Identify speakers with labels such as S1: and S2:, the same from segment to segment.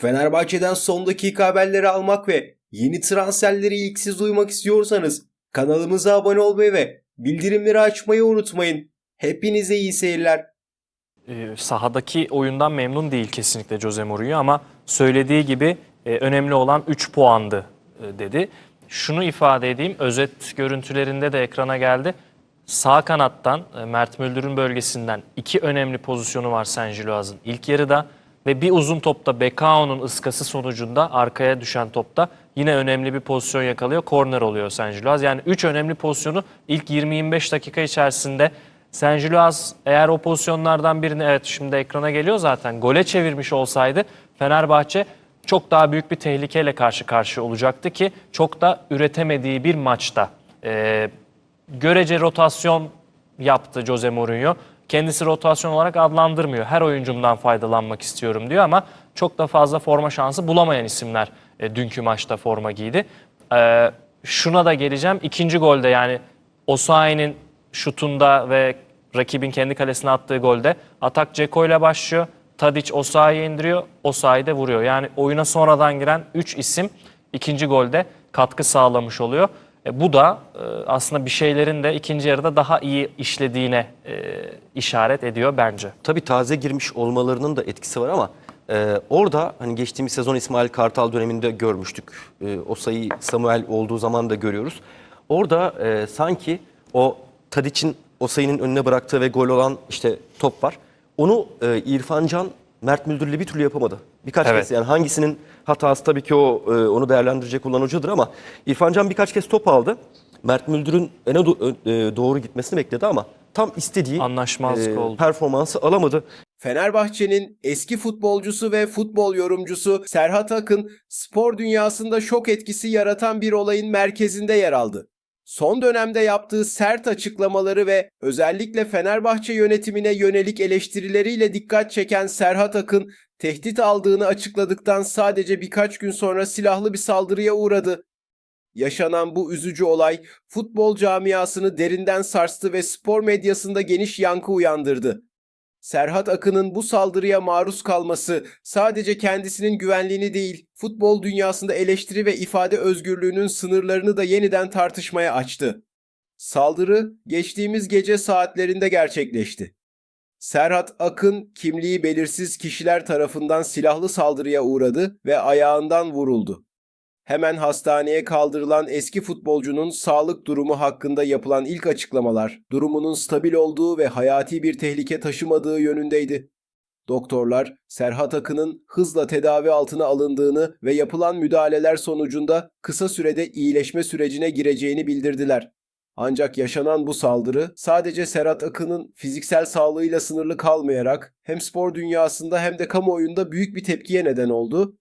S1: Fenerbahçe'den son dakika haberleri almak ve yeni transferleri ilk siz duymak istiyorsanız kanalımıza abone olmayı ve bildirimleri açmayı unutmayın. Hepinize iyi seyirler.
S2: e, sahadaki oyundan memnun değil kesinlikle Jose Mourinho ama söylediği gibi e, önemli olan 3 puandı e, dedi. Şunu ifade edeyim, özet görüntülerinde de ekrana geldi. Sağ kanattan e, Mert Müldür'ün bölgesinden iki önemli pozisyonu var Saint-Gilloise'ın ilk yarıda ve bir uzun topta Bekao'nun ıskası sonucunda arkaya düşen topta yine önemli bir pozisyon yakalıyor. Korner oluyor Saint-Gilloise. Yani 3 önemli pozisyonu ilk 20-25 dakika içerisinde Gilloise eğer o pozisyonlardan birini evet şimdi ekrana geliyor zaten gole çevirmiş olsaydı Fenerbahçe çok daha büyük bir tehlikeyle karşı karşıya olacaktı ki çok da üretemediği bir maçta e, görece rotasyon yaptı Jose Mourinho. Kendisi rotasyon olarak adlandırmıyor. Her oyuncumdan faydalanmak istiyorum diyor ama çok da fazla forma şansı bulamayan isimler e, dünkü maçta forma giydi. E, şuna da geleceğim. İkinci golde yani Osayi'nin şutunda ve rakibin kendi kalesine attığı golde atak Ceko ile başlıyor. Tadic Osayi'yi indiriyor. Osayi de vuruyor. Yani oyuna sonradan giren 3 isim ikinci golde katkı sağlamış oluyor. E, bu da e, aslında bir şeylerin de ikinci yarıda daha iyi işlediğine e, işaret ediyor bence.
S3: Tabii taze girmiş olmalarının da etkisi var ama e, orada hani geçtiğimiz sezon İsmail Kartal döneminde görmüştük. E, o sayı Samuel olduğu zaman da görüyoruz. Orada sanki o Tadic'in o sayının önüne bıraktığı ve gol olan işte top var. Onu e, İrfan Can Mert Müldür'le bir türlü yapamadı. Birkaç
S2: Evet.
S3: kez yani hangisinin hatası tabii ki o e, onu değerlendirecek olan hocadır ama İrfan Can birkaç kez top aldı. Mert Müldür'ün öne do- e, doğru gitmesini bekledi ama tam istediği
S2: Anlaşmazlık oldu.
S3: performansı alamadı.
S1: Fenerbahçe'nin eski futbolcusu ve futbol yorumcusu Serhat Akın spor dünyasında şok etkisi yaratan bir olayın merkezinde yer aldı. Son dönemde yaptığı sert açıklamaları ve özellikle Fenerbahçe yönetimine yönelik eleştirileriyle dikkat çeken Serhat Akın, tehdit aldığını açıkladıktan sadece birkaç gün sonra silahlı bir saldırıya uğradı. Yaşanan bu üzücü olay futbol camiasını derinden sarstı ve spor medyasında geniş yankı uyandırdı. Serhat Akın'ın bu saldırıya maruz kalması sadece kendisinin güvenliğini değil, futbol dünyasında eleştiri ve ifade özgürlüğünün sınırlarını da yeniden tartışmaya açtı. Saldırı geçtiğimiz gece saatlerinde gerçekleşti. Serhat Akın kimliği belirsiz kişiler tarafından silahlı saldırıya uğradı ve ayağından vuruldu. Hemen hastaneye kaldırılan eski futbolcunun sağlık durumu hakkında yapılan ilk açıklamalar, durumunun stabil olduğu ve hayati bir tehlike taşımadığı yönündeydi. Doktorlar, Serhat Akın'ın hızla tedavi altına alındığını ve yapılan müdahaleler sonucunda kısa sürede iyileşme sürecine gireceğini bildirdiler. Ancak yaşanan bu saldırı sadece Serhat Akın'ın fiziksel sağlığıyla sınırlı kalmayarak hem spor dünyasında hem de kamuoyunda büyük bir tepkiye neden oldu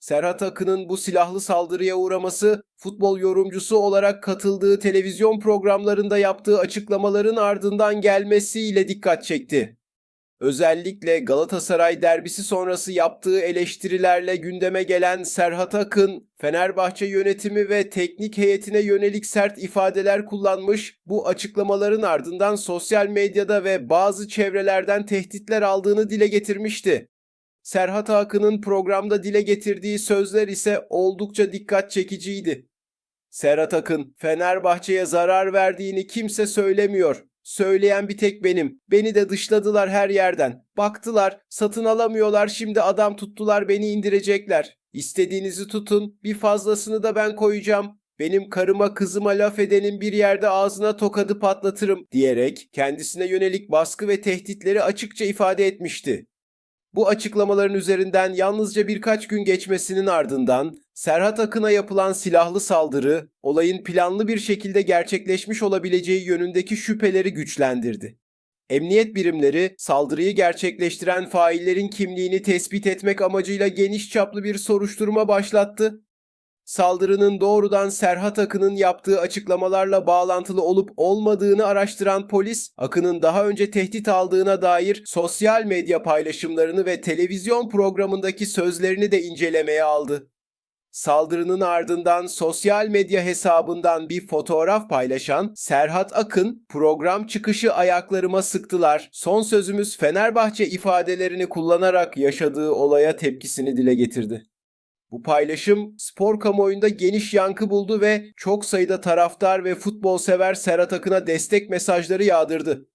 S1: Serhat Akın'ın bu silahlı saldırıya uğraması, futbol yorumcusu olarak katıldığı televizyon programlarında yaptığı açıklamaların ardından gelmesiyle dikkat çekti. Özellikle Galatasaray derbisi sonrası yaptığı eleştirilerle gündeme gelen Serhat Akın, Fenerbahçe yönetimi ve teknik heyetine yönelik sert ifadeler kullanmış, bu açıklamaların ardından sosyal medyada ve bazı çevrelerden tehditler aldığını dile getirmişti. Serhat Akın'ın programda dile getirdiği sözler ise oldukça dikkat çekiciydi. Serhat Akın, Fenerbahçe'ye zarar verdiğini kimse söylemiyor. Söyleyen bir tek benim. Beni de dışladılar her yerden. Baktılar, satın alamıyorlar şimdi adam tuttular beni indirecekler. İstediğinizi tutun, bir fazlasını da ben koyacağım. Benim karıma kızıma laf edenin bir yerde ağzına tokadı patlatırım diyerek kendisine yönelik baskı ve tehditleri açıkça ifade etmişti. Bu açıklamaların üzerinden yalnızca birkaç gün geçmesinin ardından Serhat Akın'a yapılan silahlı saldırı olayın planlı bir şekilde gerçekleşmiş olabileceği yönündeki şüpheleri güçlendirdi. Emniyet birimleri saldırıyı gerçekleştiren faillerin kimliğini tespit etmek amacıyla geniş çaplı bir soruşturma başlattı. Saldırının doğrudan Serhat Akın'ın yaptığı açıklamalarla bağlantılı olup olmadığını araştıran polis, Akın'ın daha önce tehdit aldığına dair sosyal medya paylaşımlarını ve televizyon programındaki sözlerini de incelemeye aldı. Saldırının ardından sosyal medya hesabından bir fotoğraf paylaşan Serhat Akın, program çıkışı ayaklarıma sıktılar. Son sözümüz Fenerbahçe ifadelerini kullanarak yaşadığı olaya tepkisini dile getirdi. Bu paylaşım spor kamuoyunda geniş yankı buldu ve çok sayıda taraftar ve futbol sever Serhat Akın'a destek mesajları yağdırdı.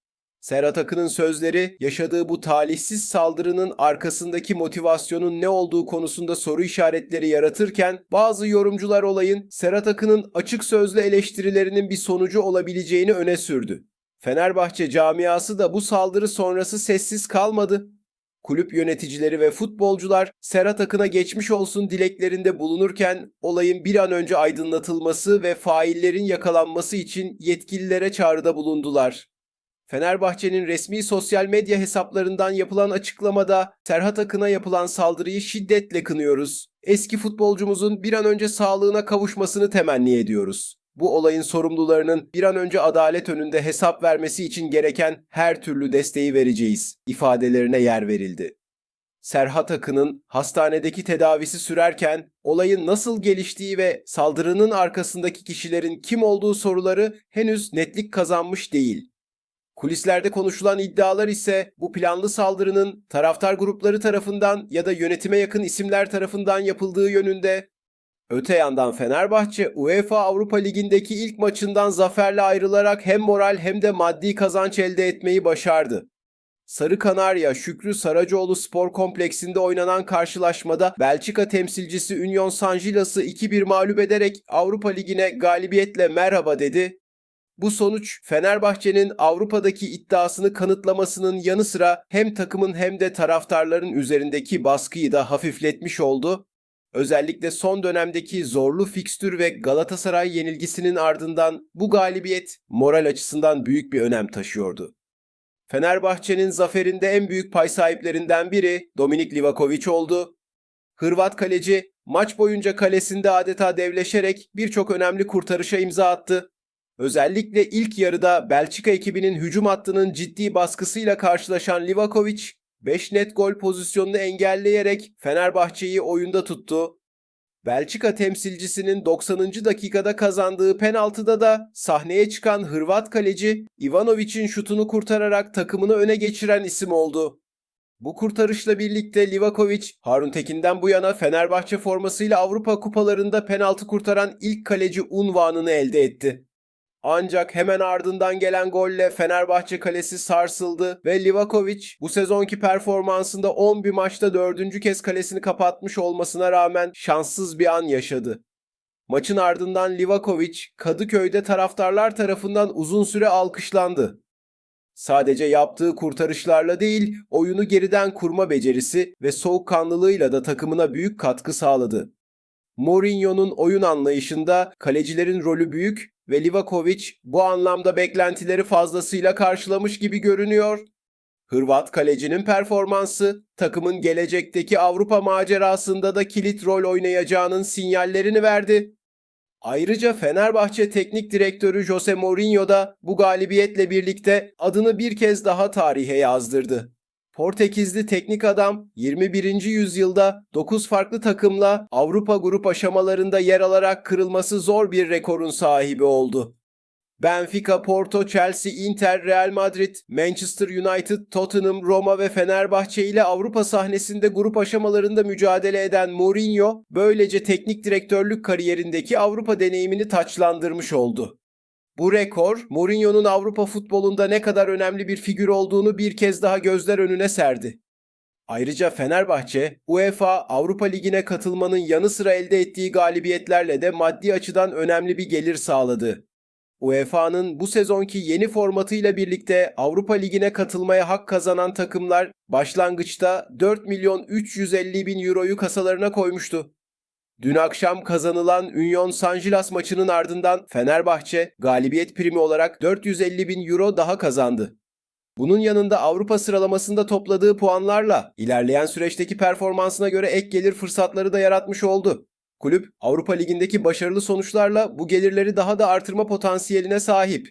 S1: Serhat Akın'ın sözleri yaşadığı bu talihsiz saldırının arkasındaki motivasyonun ne olduğu konusunda soru işaretleri yaratırken bazı yorumcular olayın Serhat Akın'ın açık sözlü eleştirilerinin bir sonucu olabileceğini öne sürdü. Fenerbahçe camiası da bu saldırı sonrası sessiz kalmadı. Kulüp yöneticileri ve futbolcular Serhat Akın'a geçmiş olsun dileklerinde bulunurken olayın bir an önce aydınlatılması ve faillerin yakalanması için yetkililere çağrıda bulundular. Fenerbahçe'nin resmi sosyal medya hesaplarından yapılan açıklamada Serhat Akın'a yapılan saldırıyı şiddetle kınıyoruz. Eski futbolcumuzun bir an önce sağlığına kavuşmasını temenni ediyoruz. Bu olayın sorumlularının bir an önce adalet önünde hesap vermesi için gereken her türlü desteği vereceğiz ifadelerine yer verildi. Serhat Akın'ın hastanedeki tedavisi sürerken olayın nasıl geliştiği ve saldırının arkasındaki kişilerin kim olduğu soruları henüz netlik kazanmış değil. Kulislerde konuşulan iddialar ise bu planlı saldırının taraftar grupları tarafından ya da yönetime yakın isimler tarafından yapıldığı yönünde. Öte yandan Fenerbahçe UEFA Avrupa Ligi'ndeki ilk maçından zaferle ayrılarak hem moral hem de maddi kazanç elde etmeyi başardı. Sarı Kanarya Şükrü Saracoğlu Spor Kompleksinde oynanan karşılaşmada Belçika temsilcisi Union Saint-Gillois'ı 2-1 mağlup ederek Avrupa Ligi'ne galibiyetle merhaba dedi bu sonuç Fenerbahçe'nin Avrupa'daki iddiasını kanıtlamasının yanı sıra hem takımın hem de taraftarların üzerindeki baskıyı da hafifletmiş oldu. Özellikle son dönemdeki zorlu fikstür ve Galatasaray yenilgisinin ardından bu galibiyet moral açısından büyük bir önem taşıyordu. Fenerbahçe'nin zaferinde en büyük pay sahiplerinden biri Dominik Livakovic oldu. Hırvat kaleci maç boyunca kalesinde adeta devleşerek birçok önemli kurtarışa imza attı. Özellikle ilk yarıda Belçika ekibinin hücum hattının ciddi baskısıyla karşılaşan Livakovic 5 net gol pozisyonunu engelleyerek Fenerbahçe'yi oyunda tuttu. Belçika temsilcisinin 90. dakikada kazandığı penaltıda da sahneye çıkan Hırvat kaleci Ivanovic'in şutunu kurtararak takımını öne geçiren isim oldu. Bu kurtarışla birlikte Livakovic, Harun Tekin'den bu yana Fenerbahçe formasıyla Avrupa kupalarında penaltı kurtaran ilk kaleci unvanını elde etti. Ancak hemen ardından gelen golle Fenerbahçe kalesi sarsıldı ve Livakovic bu sezonki performansında 11 maçta dördüncü kez kalesini kapatmış olmasına rağmen şanssız bir an yaşadı. Maçın ardından Livakovic Kadıköy'de taraftarlar tarafından uzun süre alkışlandı. Sadece yaptığı kurtarışlarla değil, oyunu geriden kurma becerisi ve soğukkanlılığıyla da takımına büyük katkı sağladı. Mourinho'nun oyun anlayışında kalecilerin rolü büyük ve Livakovic bu anlamda beklentileri fazlasıyla karşılamış gibi görünüyor. Hırvat kalecinin performansı takımın gelecekteki Avrupa macerasında da kilit rol oynayacağının sinyallerini verdi. Ayrıca Fenerbahçe Teknik Direktörü Jose Mourinho da bu galibiyetle birlikte adını bir kez daha tarihe yazdırdı. Portekizli teknik adam 21. yüzyılda 9 farklı takımla Avrupa grup aşamalarında yer alarak kırılması zor bir rekorun sahibi oldu. Benfica, Porto, Chelsea, Inter, Real Madrid, Manchester United, Tottenham, Roma ve Fenerbahçe ile Avrupa sahnesinde grup aşamalarında mücadele eden Mourinho, böylece teknik direktörlük kariyerindeki Avrupa deneyimini taçlandırmış oldu. Bu rekor, Mourinho'nun Avrupa futbolunda ne kadar önemli bir figür olduğunu bir kez daha gözler önüne serdi. Ayrıca Fenerbahçe, UEFA Avrupa Ligi'ne katılmanın yanı sıra elde ettiği galibiyetlerle de maddi açıdan önemli bir gelir sağladı. UEFA'nın bu sezonki yeni formatıyla birlikte Avrupa Ligi'ne katılmaya hak kazanan takımlar başlangıçta 4 milyon 350 bin euroyu kasalarına koymuştu. Dün akşam kazanılan Union Saint-Gilloise maçının ardından Fenerbahçe galibiyet primi olarak 450 bin euro daha kazandı. Bunun yanında Avrupa sıralamasında topladığı puanlarla ilerleyen süreçteki performansına göre ek gelir fırsatları da yaratmış oldu. Kulüp Avrupa Ligi'ndeki başarılı sonuçlarla bu gelirleri daha da artırma potansiyeline sahip.